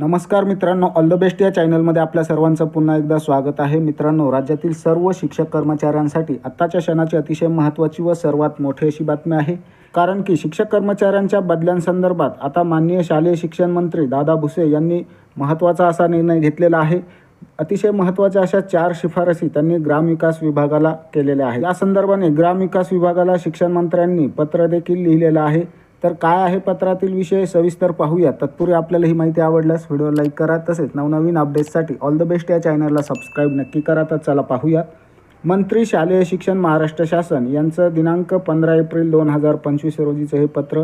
नमस्कार मित्रांनो all the best या चॅनलमध्ये आपल्या सर्वांचं पुन्हा एकदा स्वागत आहे. मित्रांनो राज्यातील सर्व शिक्षक कर्मचाऱ्यांसाठी आत्ताच्या क्षणाची अतिशय महत्त्वाची व सर्वात मोठी अशी बातमी आहे. कारण की शिक्षक कर्मचाऱ्यांच्या बदल्यांसंदर्भात आता माननीय शालेय शिक्षण मंत्री दादा भुसे यांनी महत्त्वाचा असा निर्णय घेतलेला आहे. अतिशय महत्त्वाच्या अशा चार शिफारसी त्यांनी ग्रामविकास विभागाला केलेल्या आहेत. या संदर्भाने ग्रामविकास विभागाला शिक्षण मंत्र्यांनी पत्र देखील लिहिलेलं आहे. तर काय आहे पत्रातील विषय? सविस्तर पाहूया. तत्पूर्वी आपल्याला ही माहिती आवडल्यास व्हिडिओ लाईक करा. तसेच नवनवीन अपडेट्ससाठी ऑल द बेस्ट या चॅनलला सबस्क्राईब नक्की करा. तर चला पाहूया. मंत्री शालेय शिक्षण महाराष्ट्र शासन यांचं दिनांक पंधरा एप्रिल दोन हजार पंचवीस रोजीचं हे पत्र.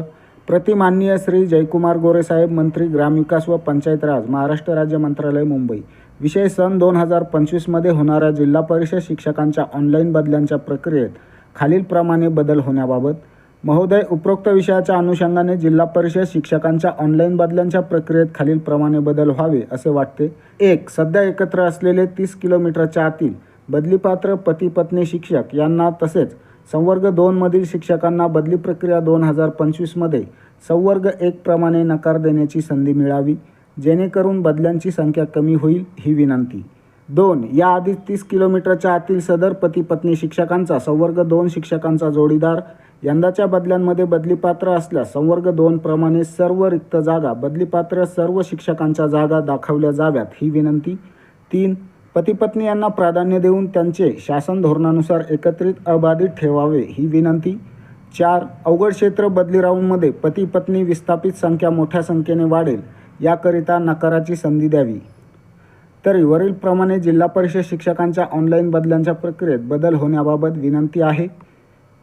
प्रतिमाननीय श्री जयकुमार गोरेसाहेब मंत्री ग्रामविकास व पंचायत राज महाराष्ट्र राज्य मंत्रालय मुंबई. विषय सन दोन हजार पंचवीसमध्ये होणाऱ्या जिल्हा परिषद शिक्षकांच्या ऑनलाईन बदल्यांच्या प्रक्रियेत खालीलप्रमाणे बदल होण्याबाबत महोदय उपरोक्त विषयाच्या अनुषंगाने जिल्हा परिषद शिक्षकांच्या ऑनलाईन बदल्यांच्या प्रक्रियेत खालीलप्रमाणे बदल व्हावे असे वाटते. एक सध्या एकत्र असलेले तीस किलोमीटरच्या आतील बदलीपात्र पती पत्नी शिक्षक यांना तसेच संवर्ग दोनमधील शिक्षकांना बदली प्रक्रिया दोन हजार पंचवीसमध्ये संवर्ग एक प्रमाणे नकार देण्याची संधी मिळावी जेणेकरून बदल्यांची संख्या कमी होईल ही विनंती. दोन याआधी तीस किलोमीटरच्या आतील सदर पती पत्नी शिक्षकांचा संवर्ग दोन शिक्षकांचा जोडीदार यंदाच्या बदल्यांमध्ये बदलीपात्र असल्यास संवर्ग दोन प्रमाणे सर्व रिक्त जागा बदलीपात्र सर्व शिक्षकांच्या जागा दाखवल्या जाव्यात ही विनंती. तीन पतीपत्नी यांना प्राधान्य देऊन त्यांचे शासन धोरणानुसार एकत्रित अबाधित ठेवावे ही विनंती. चार अवघड क्षेत्र बदली राऊंडमध्ये पती पत्नी विस्थापित संख्या मोठ्या संख्येने वाढेल याकरिता नकाराची संधी द्यावी. तर वरीलप्रमाणे जिल्हा परिषद शिक्षकांच्या ऑनलाईन बदल्यांच्या प्रक्रियेत बदल होण्याबाबत विनंती आहे.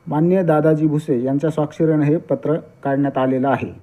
मान्य दादाजी भुसे यांच्या स्वाक्षरीने हे पत्र काढण्यात आलेलं आहे.